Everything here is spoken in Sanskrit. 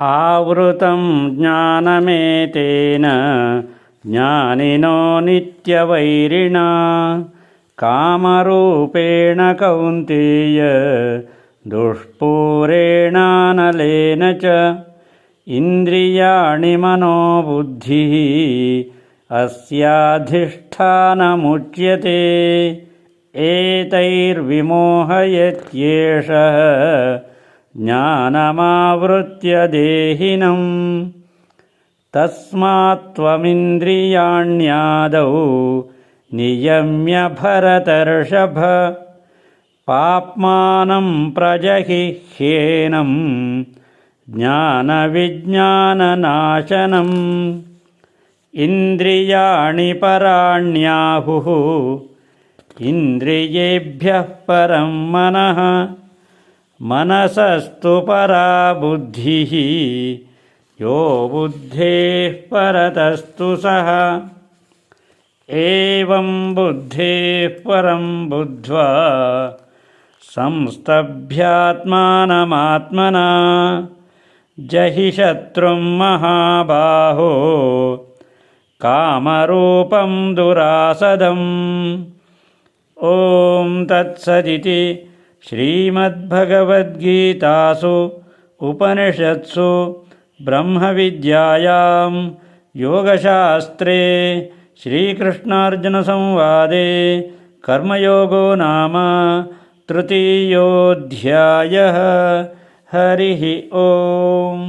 आवृतं ज्ञानमेतेन ज्ञानिनो नित्यवैरिणा। कामरूपेण कौन्तेय दुष्पूरेणानलेन च। इन्द्रियाणि मनोबुद्धिः अस्याधिष्ठानमुच्यते। एतैर्विमोहयत्येषः ज्ञानमावृत्य देहिनम् तस्मात्त्वमिन्द्रियाण्यादौ नियम्य भरतर्षभ। पाप्मानं प्रजहिह्येनं ज्ञानविज्ञाननाशनम्। इन्द्रियाणि पराण्याहुः इन्द्रियेभ्यः परं मनः మనసస్తుపరా బుద్ధి యో బుద్ధే పరతస్తు సహ ఏం బుద్ధే పరం బుద్ధ్వా సంస్తభ్యాత్మానమాత్మనా జహి శత్రుం మహాబాహో కామరూపం దురాసదం. ఓం తత్సదితి श्रीमद्भगवद्गीतासु उपनिषत्सु ब्रह्मविद्यायां योगशास्त्रे श्रीकृष्णार्जुनसंवादे कर्मयोगो नाम तृतीयोऽध्यायः हरिः ओम्